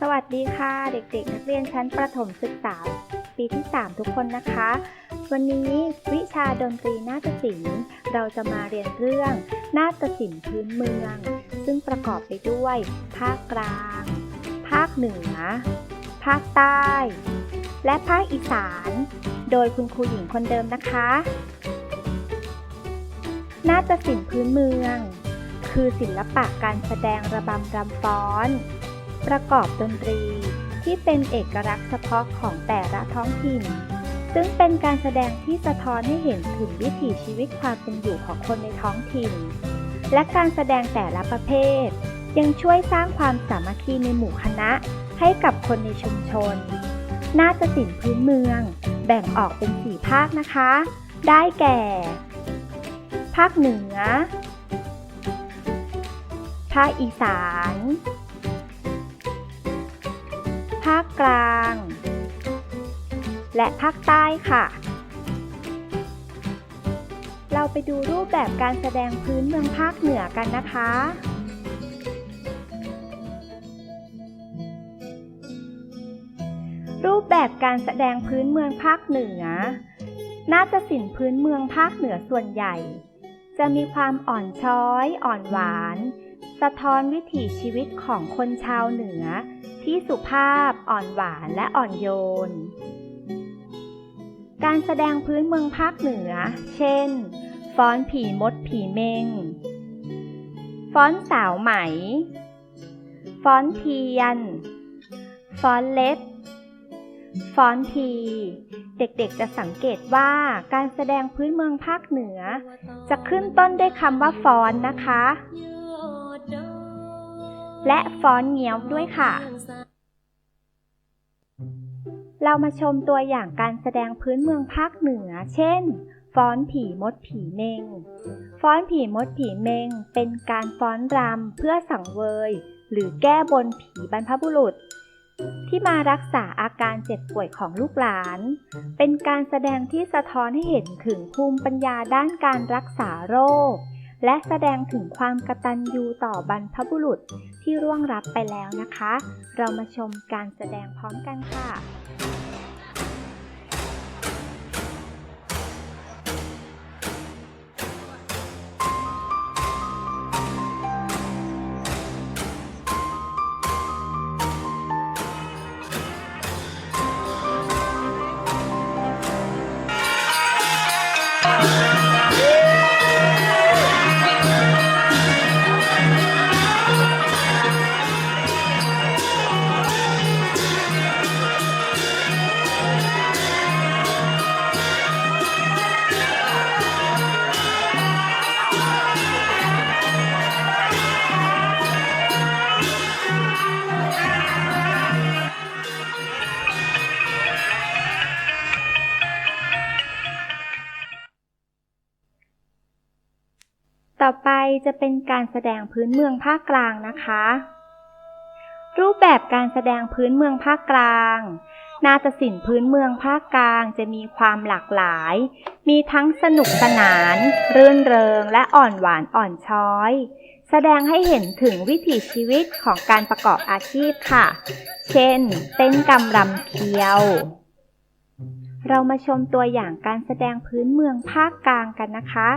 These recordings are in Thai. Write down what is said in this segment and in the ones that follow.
สวัสดีค่ะ เด็กๆ นักเรียนชั้นประถมศึกษา ปีที่ 3 ทุกคนนะคะ วันนี้วิชาดนตรีนาฏศิลป์ เราจะมาเรียนเรื่องนาฏศิลป์พื้นเมือง ซึ่งประกอบไปด้วย ภาคกลาง ภาคเหนือ ภาคใต้ และภาคอีสาน โดยคุณครูหญิงคนเดิมนะคะ นาฏศิลป์พื้นเมือง คือศิลปะการแสดงระบำรำฟ้อน ประกอบดนตรีที่เป็นเอกลักษณ์เฉพาะของแต่ละท้องถิ่น ซึ่งเป็นการแสดงที่สะท้อนให้เห็นถึงวิถีชีวิตความเป็นอยู่ของคนในท้องถิ่น และการแสดงแต่ละประเภท ยังช่วยสร้างความสามัคคีในหมู่คณะให้กับคนในชุมชน น่าฏศิลป์พื้นเมือง แบ่งออกเป็นสี่ภาคนะคะ ได้แก่ ภาคเหนือ ภาคอีสาน ภาคกลาง และภาคใต้ค่ะ เราไปดูรูปแบบการแสดงพื้นเมืองภาคเหนือกันนะคะรูปแบบการแสดงพื้นเมืองภาคเหนือ น่าฏศิลป์พื้นเมืองภาคเหนือส่วนใหญ่ จะมีความอ่อนช้อยอ่อนหวาน สะท้อนวิถีชีวิตของคนชาวเหนือ ที่สุภาพอ่อนหวานและอ่อนโยน การแสดงพื้นเมืองภาคเหนือ เช่น ฟ้อนผีมดผีเมง ฟ้อนสาวไหม ฟ้อนเทียน ฟ้อนเล็บ ฟ้อนที เด็กๆจะสังเกตว่าการแสดงพื้นเมืองภาคเหนือ จะขึ้นต้นด้วยคำว่าฟ้อนนะคะ และฟ้อนเงี้ยวด้วยค่ะ เรามาชมตัวอย่างการแสดงพื้นเมืองภาคเหนือ เช่น ฟ้อนผีมดผีเมง ฟ้อนผีมดผีเมง เป็นการฟ้อนรำเพื่อสังเวย หรือแก้บนผีบรรพบุรุษ ที่มารักษาอาการเจ็บป่วยของลูกหลาน เป็นการแสดงที่สะท้อนให้เห็นถึงภูมิปัญญาด้านการรักษาโรค และแสดงถึงความกตัญญูต่อบรรพบุรุษที่ร่วงรับไปแล้วนะคะ เรามาชมการแสดงพร้อมกันค่ะ ต่อไปจะเป็นการแสดงพื้นเมืองภาคกลางนะคะ รูปแบบการแสดงพื้นเมืองภาคกลางนาฏศิลป์พื้นเมืองภาคกลางจะมีความหลากหลาย มีทั้งสนุกสนาน รื่นเริง และอ่อนหวานอ่อนช้อย แสดงให้เห็นถึงวิถีชีวิตของการประกอบอาชีพค่ะ เช่น เต้นกำรำเคียว เรามาชมตัวอย่างการแสดงพื้นเมืองภาคกลางกันนะคะ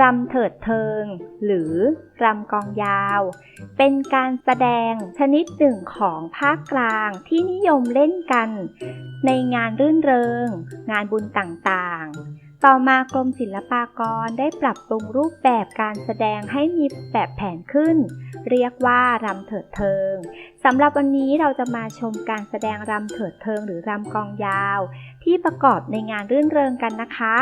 รำเถิดเทิง หรือรำกองยาว เป็นการแสดงชนิดหนึ่งของภาคกลางที่นิยมเล่นกัน ในงานรื่นเริง งานบุญต่างๆ ต่อมากรมศิลปากรได้ปรับปรุงรูปแบบการแสดงให้มีแบบแผนขึ้น เรียกว่ารำเถิดเทิงสำหรับวันนี้เราจะมาชมการแสดงรำเถิดเทิงหรือรำกองยาว ที่ประกอบในงานรื่นเริงกันนะคะ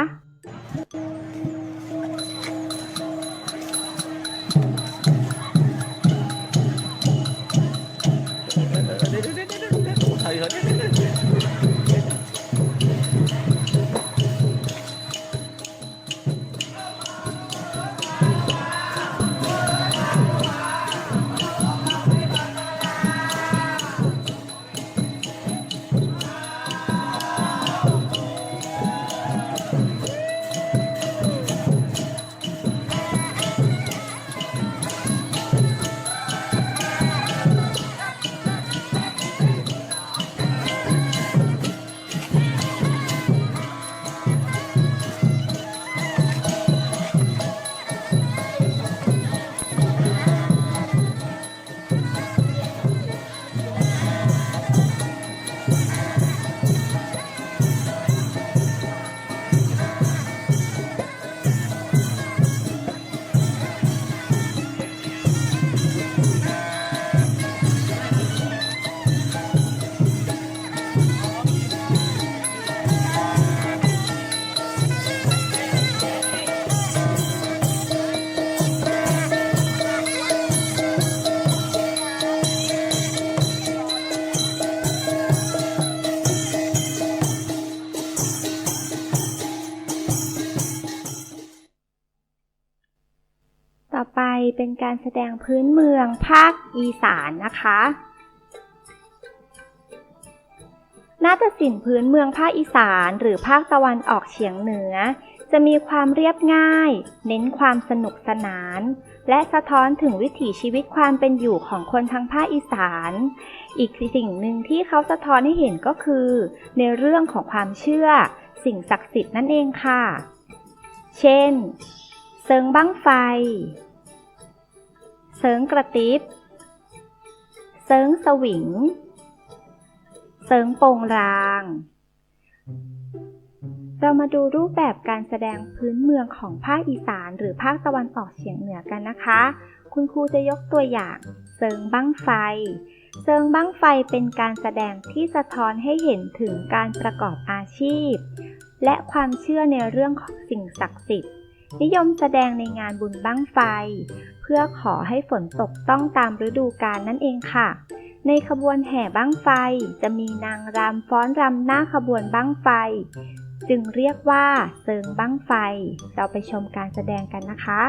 เป็นการแสดงพื้นเมืองภาคอีสานนะคะ นาฏศิลป์พื้นเมืองภาคอีสานหรือภาคตะวันออกเฉียงเหนือ จะมีความเรียบง่าย เน้นความสนุกสนาน และสะท้อนถึงวิถีชีวิตความเป็นอยู่ของคนทางภาคอีสาน อีกสิ่งหนึ่งที่เขาสะท้อนให้เห็นก็คือ ในเรื่องของความเชื่อ สิ่งศักดิ์สิทธิ์นั่นเองค่ะ เช่นเซิงบั้งไฟ เซิงกระติบเซิงสวิงเซิงโปงราง เรามาดูรูปแบบการแสดงพื้นเมืองของภาคอีสานหรือภาคตะวันออกเฉียงเหนือกันนะคะ คุณครูจะยกตัวอย่างเซิงบั้งไฟเซิงบั้งไฟเป็นการแสดงที่สะท้อนให้เห็นถึงการประกอบอาชีพ และความเชื่อในเรื่องของสิ่งศักดิ์สิทธิ์ นิยมแสดงในงานบุญบั้งไฟ เพื่อขอให้ฝนตกต้องตามฤดูกาลนั่นเองค่ะ ในขบวนแห่บั้งไฟจะมีนางรำฟ้อนรำหน้าขบวนบั้งไฟ จึงเรียกว่าเซิงบั้งไฟ เราไปชมการแสดงกันนะคะ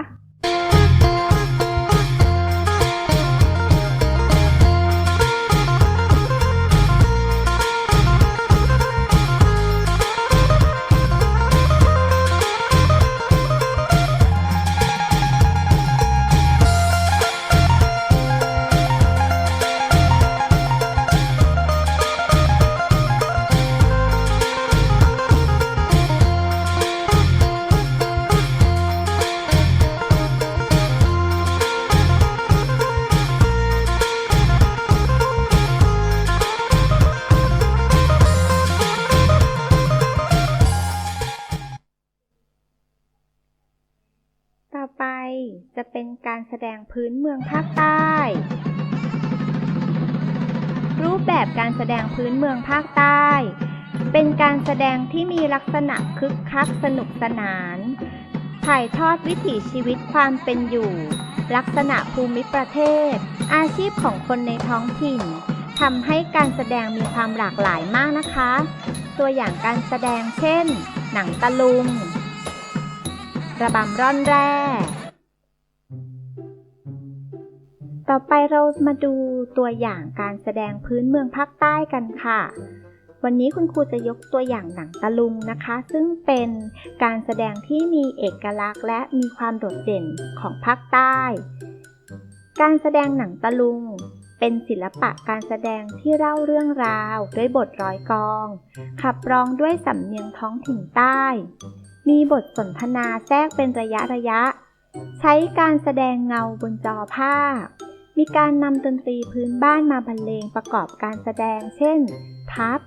จะเป็นการแสดงพื้นเมืองภาคใต้ รูปแบบการแสดงพื้นเมืองภาคใต้ เป็นการแสดงที่มีลักษณะคึกคักสนุกสนาน ถ่ายทอดวิถีชีวิตความเป็นอยู่ ลักษณะภูมิประเทศ อาชีพของคนในท้องถิ่นทำให้การแสดงมีความหลากหลายมากนะคะ ตัวอย่างการแสดงเช่น หนังตะลุง ระบำร่อนแร่ ต่อไปเรามาดูตัวอย่างการแสดงพื้นเมืองภาคใต้กันค่ะ วันนี้คุณครูจะยกตัวอย่างหนังตะลุงนะคะ ซึ่งเป็นการแสดงที่มีเอกลักษณ์ และมีความโดดเด่นของภาคใต้ การแสดงหนังตะลุง เป็นศิลปะการแสดงที่เล่าเรื่องราวด้วยบทร้อยกอง ขับร้องด้วยสำเนียงท้องถิ่นใต้ มีบทสนทนาแทรกเป็นระยะระยะ ใช้การแสดงเงาบนจอภาพ มีการนำดนตรีพื้นบ้านมาบรรเลงประกอบการแสดง เช่น ทับ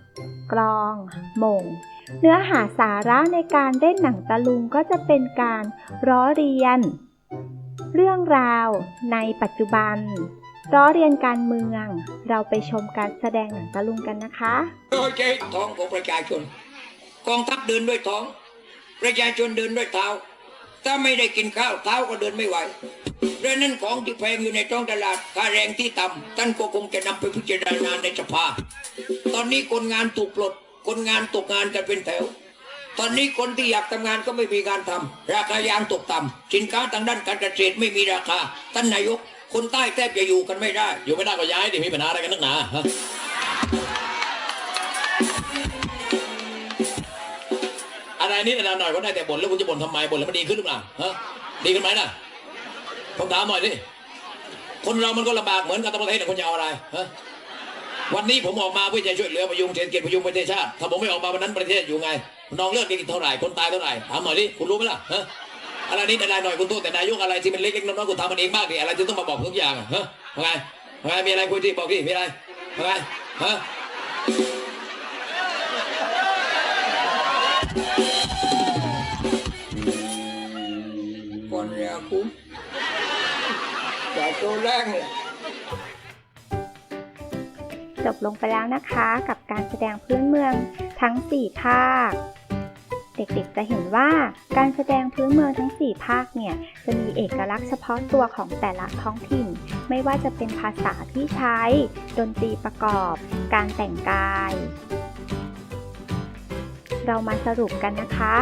กลอง หม่ง เนื้อหาสาระในการเล่นหนังตะลุงก็จะเป็นการล้อเรียน เรื่องราวในปัจจุบันล้อเรียนการเมือง เราไปชมการแสดงหนังตะลุงกันนะคะโดยใช้ท้องของประชาชน กองทัพเดินด้วยท้อง ประชาชนเดินด้วยเท้า ถ้าไม่ได้กินข้าวเท้าก็เดินไม่ไหวเพราะนั้นของที่แพงอยู่ในท้องตลาดค่าแรงที่ต่ำท่านก็คงจะนำไปพิจารณาในสภา ตอนนี้คนงานถูกปลด คนงานตกงานกันเป็นแถว ตอนนี้คนที่อยากทำงานก็ไม่มีงานทำราคายางตกต่ำสินค้าทางด้านการเกษตรไม่มีราคา ท่านนายก คนใต้แทบจะอยู่กันไม่ได้ อยู่ไม่ได้ก็ย้ายดิมีปัญหาอะไรกันนักหนา นิดอะไรหน่อยก็ได้แต่บ่นแล้วคุณจะบ่นทำไมบ่นแล้วมันดีขึ้นหรือเปล่าฮะดีขึ้นไหมล่ะผมถามหน่อยดิคนเรามันก็ลำบากเหมือนกันทั้งประเทศแต่คนจะเอาอะไรฮะวันนี้ผมออกมาเพื่อจะช่วยเหลือประยุงเศรษฐกิจประยุงประเทศชาติถ้าผมไม่ออกมาวันนั้นประเทศอยู่ไงน้องเลือดนี่เท่าไหร่คนตายเท่าไหร่ถามหน่อยดิคุณรู้ไหมล่ะฮะอะไรนิดอะไรหน่อยคุณโทษแต่นายกอะไรที่มันเล็กๆน้อยๆคุณทำมันเองบ้างดิอะไรที่ต้องมาบอกทุกอย่างฮะว่าไงว่าไงมีอะไรคุยที่บอกดิมีอะไรว่าไงฮะ ตัวแรงเลยจบลงไปแล้วนะคะกับการแสดงพื้นเมืองทั้ง 4 ภาค เด็กๆจะเห็นว่าการแสดงพื้นเมืองทั้ง 4 ภาคเนี่ยจะมีเอกลักษณ์เฉพาะตัวของแต่ละท้องถิ่น ไม่ว่าจะเป็นภาษาที่ใช้ ดนตรีประกอบ การแต่งกาย เรามาสรุปกันนะคะ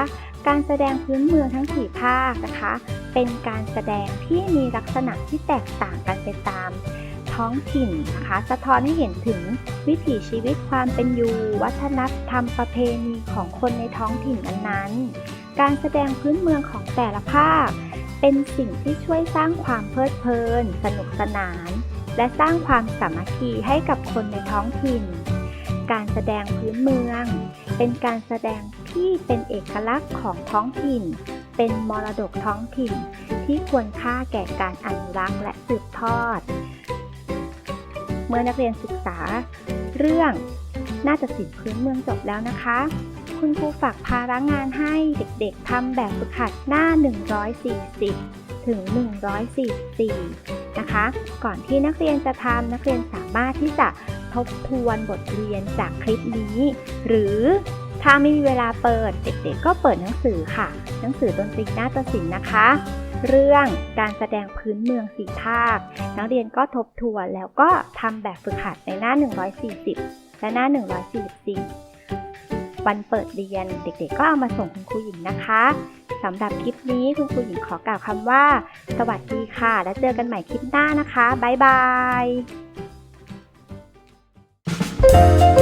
การแสดงพื้นเมืองทั้งสี่ภาคนะคะ เป็นการแสดงที่มีลักษณะที่แตกต่างกันไปตามท้องถิ่นนะคะ สะท้อนให้เห็นถึงวิถีชีวิตความเป็นอยู่ วัฒนธรรมประเพณีของคนในท้องถิ่นนั้นๆ การแสดงพื้นเมืองของแต่ละภาค เป็นสิ่งที่ช่วยสร้างความเพลิดเพลิน สนุกสนาน และสร้างความสามัคคีให้กับคนในท้องถิ่น การแสดงพื้นเมือง เป็นการแสดง ที่เป็นเอกลักษณ์ของท้องถิ่น เป็นมรดกท้องถิ่น ที่ควรค่าแก่การอนุรักษ์และสืบทอด เมื่อนักเรียนศึกษา เรื่องน่าจะศิลป์พื้นเมืองจบแล้วนะคะ คุณครูฝากภาระงานให้เด็กๆทำแบบฝึกหัดหน้า 140 ถึง 144 นะคะ ก่อนที่นักเรียนจะทำนักเรียนสามารถที่จะทบทวนบทเรียนจากคลิปนี้ หรือ ถ้าไม่มีเวลาเปิด เด็กๆ ก็เปิดหนังสือค่ะ หนังสือดนตรีนาฏศิลป์นะคะ เรื่องการแสดงพื้นเมืองสีภาค นักเรียนก็ทบทวนแล้วก็ทำแบบฝึกหัดในหน้า 140 และหน้า 144 วันเปิดเรียนเด็กๆ ก็เอามาส่งคุณครูหญิงนะคะสำหรับคลิปนี้คุณครูหญิงขอกล่าวคำว่า สวัสดีค่ะ แล้วเจอกันใหม่คลิปหน้านะคะบ๊ายบาย